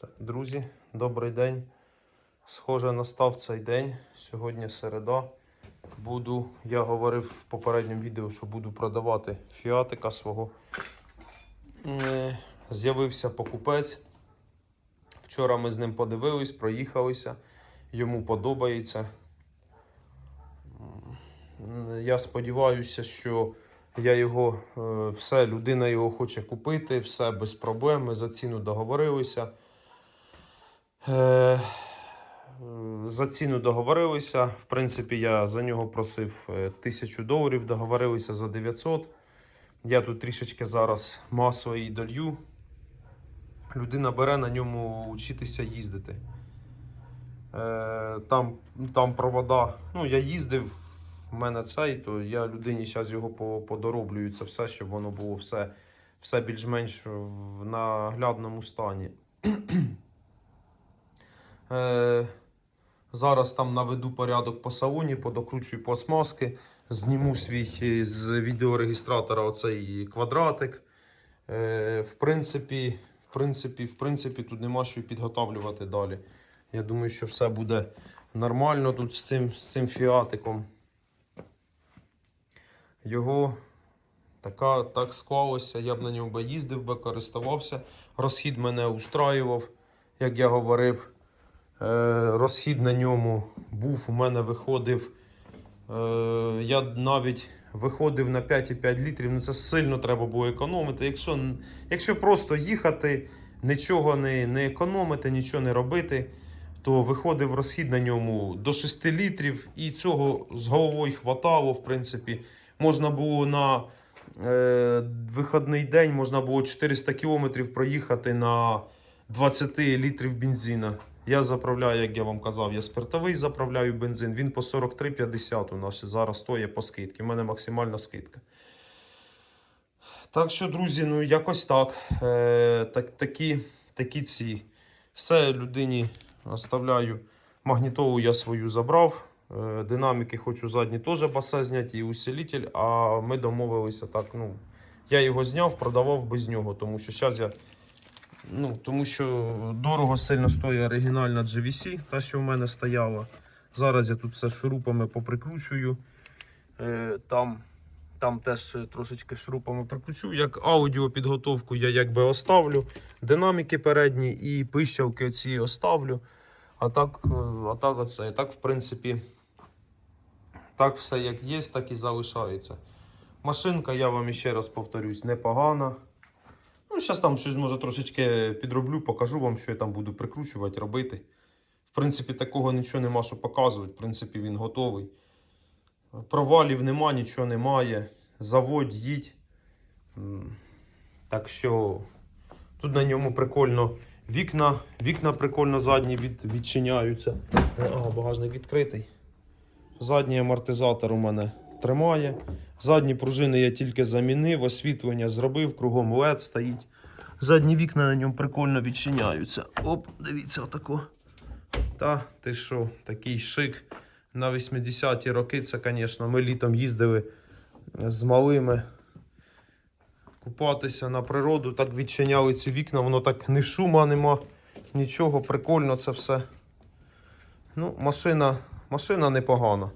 Так, друзі, добрий день. Схоже, настав цей день. Сьогодні середа. Буду, я говорив в попередньому відео, що буду продавати фіатика свого. Е, З'явився покупець. Вчора ми з ним подивились, проїхалися. Йому подобається. Я сподіваюся, що я його е, все, людина його хоче купити, все без проблем. Ми за ціну договорилися. Е, За ціну договорилися. В принципі, я за нього просив е, 1000 доларів, договорилися за 900. Я тут трішечки зараз масло і долью. Людина бере на ньому вчитися їздити. Е, Там, там провода. Ну, я їздив, в мене цей, то я людині зараз його подороблюю це все, щоб воно було все, все більш-менш в наглядному стані. Е, Зараз там наведу порядок по салоні, подокручую пластмаски, зніму свій е, з відеорегістратора оцей квадратик. Е, В принципі, в принципі, в принципі, тут нема що підготавлювати далі. Я думаю, що все буде нормально тут з цим, з цим фіатиком. Його така, так склалося, я б на би їздив би, користувався. Розхід мене устраював, як я говорив. Е, розхід на ньому був, у мене виходив. Е, я навіть виходив на 5,5 літрів. Ну це сильно треба було економити. Якщо, якщо просто їхати, нічого не, не економити, нічого не робити, то виходив розхід на ньому до 6 літрів, і цього з головою хватало, в принципі. Можна було на е, вихідний день можна було 400 кілометрів проїхати на 20 літрів бензина. Я заправляю, як я вам казав, я спиртовий заправляю бензин. Він по 43,50 у нас зараз стоїть по скидці. У мене максимальна скидка. Так що, друзі, ну якось так. Е, так такі, такі ці. Все людині оставляю. Магнітолу я свою забрав. Е, динаміки хочу задні теж басе зняти і усилитель, а ми домовилися так. ну, Я його зняв, продавав без нього, тому що зараз я. Ну, тому що дорого сильно стоїть оригінальна GVC, та, що в мене стояла. Зараз я тут все шурупами поприкручую. Е, там, там теж трошечки шурупами прикручу. Як аудіопідготовку я якби оставлю. Динаміки передні і пищалки ці оставлю. А так, е, а так оце. Так, в принципі, так все як є, так і залишається. Машинка, я вам ще раз повторюсь, непогана. Ну, зараз там щось може трошечки підроблю, покажу вам, що я там буду прикручувати, робити. В принципі, такого нічого нема, що показувати. В принципі, він готовий. Провалів нема, нічого немає. Заводь, їдь. Так що тут на ньому прикольно вікна. Вікна прикольно задні від, відчиняються. А, багажник відкритий. Задній амортизатор у мене тримає. Задні пружини я тільки замінив, освітлення зробив, кругом LED стоїть. Задні вікна на ньому прикольно відчиняються. Оп, дивіться, отако. Та, ти що, такий шик на 80-ті роки. Це, звісно, ми літом їздили з малими купатися на природу. Так відчиняли ці вікна, воно так не шума нема, нічого, прикольно це все. Ну, машина, машина непогана.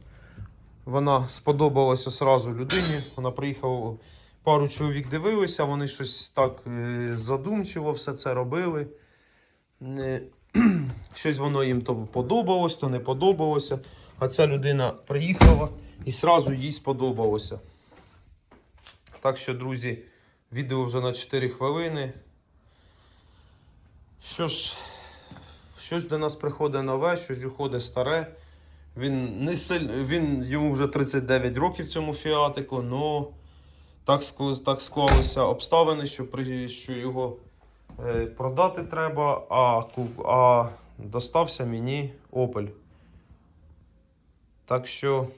Вона сподобалася сразу людині. Вона приїхала, пару чоловік дивилися, вони щось так е, задумчиво все це робили. Е, Щось воно їм то подобалось, то не подобалося. А ця людина приїхала і сразу їй сподобалося. Так що, друзі, відео вже на 4 хвилини. Що ж, щось до нас приходить нове, щось уходить старе. Він не силь... він йому вже 39 років цьому фіатику, але так, так склалися обставини, що, при... що його е, продати треба, а, а достався мені Opel. Так що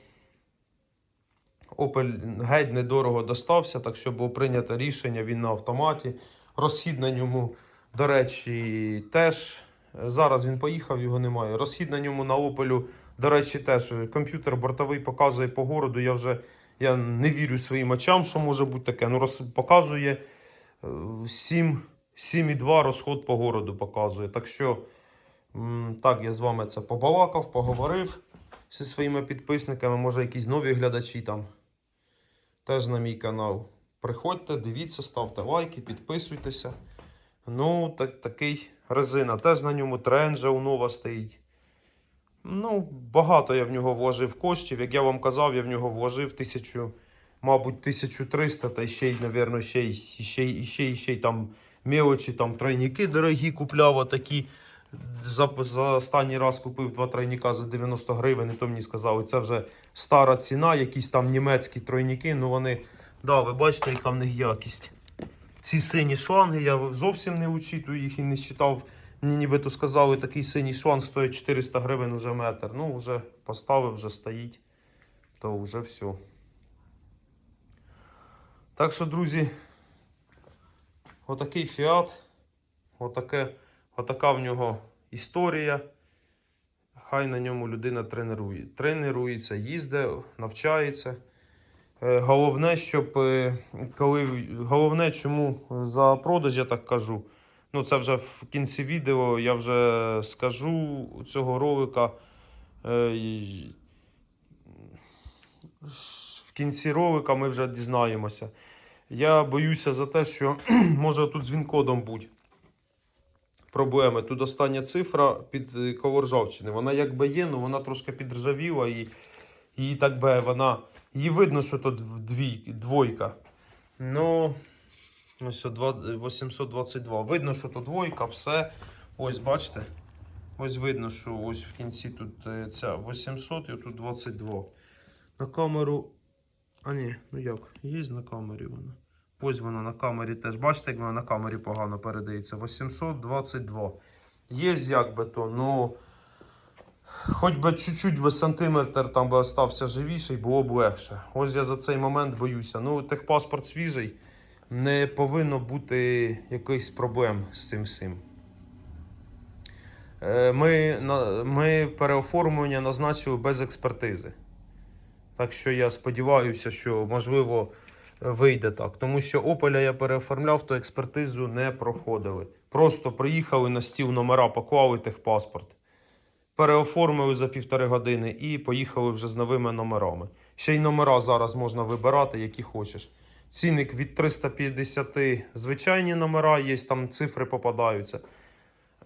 Opel геть недорого достався, так що було прийнято рішення, він на автоматі. Розхід на ньому, до речі, теж. Зараз він поїхав, його немає. Розхід на ньому на Opel, до речі, теж комп'ютер бортовий показує по городу. Я вже я не вірю своїм очам, що може бути таке. Ну, роз, показує е, 7, 7,2 розход по городу показує. Так що, так, я з вами це побалакав, поговорив зі своїми підписниками. Може, якісь нові глядачі там теж на мій канал. Приходьте, дивіться, ставте лайки, підписуйтеся. Ну, так, такий резина. Теж на ньому тренджа у нова стоїть. Ну, багато я в нього вложив коштів. Як я вам казав, я в нього вложив тисячу, мабуть, 1300, та ще й, мабуть, ще й, ще й, ще й, ще й там мелочі, там тройники дорогі купляв, отакі. За, за останній раз купив два тройника за 90 гривень, і то мені сказали, це вже стара ціна, якісь там німецькі тройники, ну вони, да, ви бачите, яка в них якість. Ці сині шланги, я зовсім не учитую їх і не считав. Мені нібито сказали, такий синій шланг стоїть 400 гривень уже метр. Ну, вже поставив, вже стоїть, то вже все. Так що, друзі, отакий фіат, отаке, отака в нього історія. Хай на ньому людина тренує. тренується, їздить, навчається. Е, Головне, щоб е, коли головне, чому за продаж, я так кажу. Ну, це вже в кінці відео я вже скажу цього ролика. Е, В кінці ролика ми вже дізнаємося. Я боюся за те, що може тут з він-кодом будь проблеми. Тут остання цифра під е, коло ржавчини. Вона якби є, але вона трошки підржавіла і її так би вона. Її видно, що тут в- дві, двойка. Ну, ось 822. Видно, що тут двойка, все. Ось бачите. Ось видно, що ось в кінці тут е, ця 800 і тут 22. На камеру. А ні, ну як? Є на камері вона. Ось вона на камері теж. Бачите, як вона на камері погано передається. 822. Є як би то, ну. Хоч би чуть-чуть би сантиметр там би остався живіший, було б легше. Ось я за цей момент боюся. Ну, техпаспорт свіжий, не повинно бути якихось проблем з цим всім. Е, Ми, ми переоформлення назначили без експертизи. Так що я сподіваюся, що можливо вийде так. Тому що Опеля я переоформляв, то експертизу не проходили. Просто приїхали на стіл номера, поклали техпаспорт переоформили за півтори години і поїхали вже з новими номерами. Ще й номера зараз можна вибирати, які хочеш. Цінник від 350 звичайні номера, є там цифри попадаються.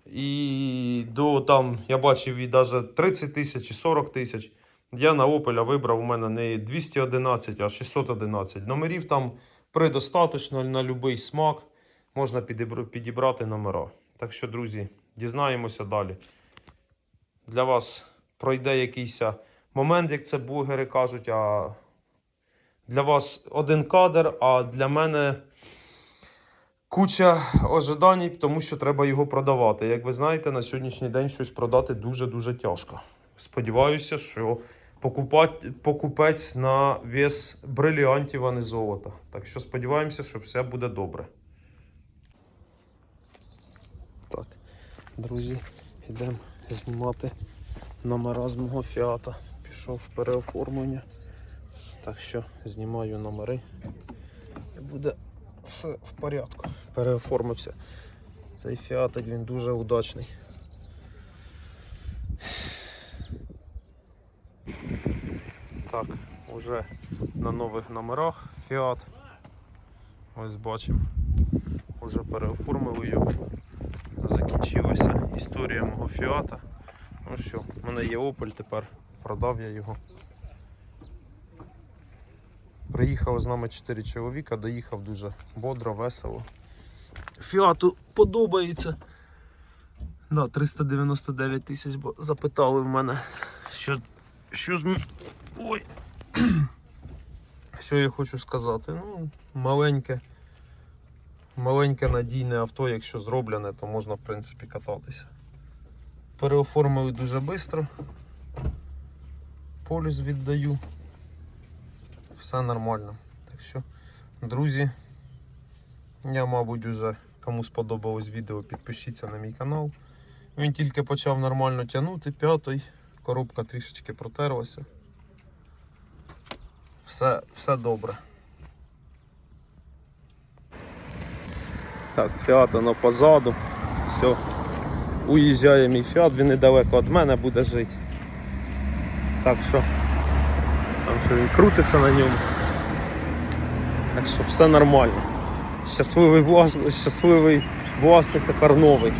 І до там, я бачив і навіть 30 тисяч і 40 тисяч. Я на Opel вибрав у мене не 211, а 611. Номерів там предостаточно на будь-який смак. Можна підібрати номера. Так що, друзі, дізнаємося далі для вас пройде якийсь момент, як це блогери кажуть, а для вас один кадр, а для мене куча ожидань, тому що треба його продавати. Як ви знаєте, на сьогоднішній день щось продати дуже-дуже тяжко. Сподіваюся, що покупець на вес бриліантів, а не золота. Так що сподіваємося, що все буде добре. Так, друзі, йдемо знімати номера з мого фіата. Пішов в переоформлення. Так що знімаю номери. І буде все в порядку. Переоформився. Цей фіатик він дуже удачний. Так, уже на нових номерах фіат. Ось бачимо. Уже переоформили його закінчилася історія мого фіата. Ну що, в мене є Opel, тепер продав я його. Приїхало з нами 4 чоловіка, доїхав дуже бодро, весело. Фіату подобається. Да, 399 тисяч, бо запитали в мене, що, що м- Ой. Що я хочу сказати? Ну, маленьке. Маленьке надійне авто, якщо зроблене, то можна в принципі кататися. Переоформили дуже швидко. Полюс віддаю. Все нормально. Так що, друзі, я, мабуть, уже кому сподобалось відео, підпишіться на мій канал. Він тільки почав нормально тягнути, п'ятий, коробка трішечки протерлася. Все, все добре. Так, фіат воно позаду. Все. Уїжджає мій фіат, він недалеко від мене буде жити. Так що. Там що він крутиться на ньому. Так що все нормально. Щасливий власник, щасливий власник тепер новий.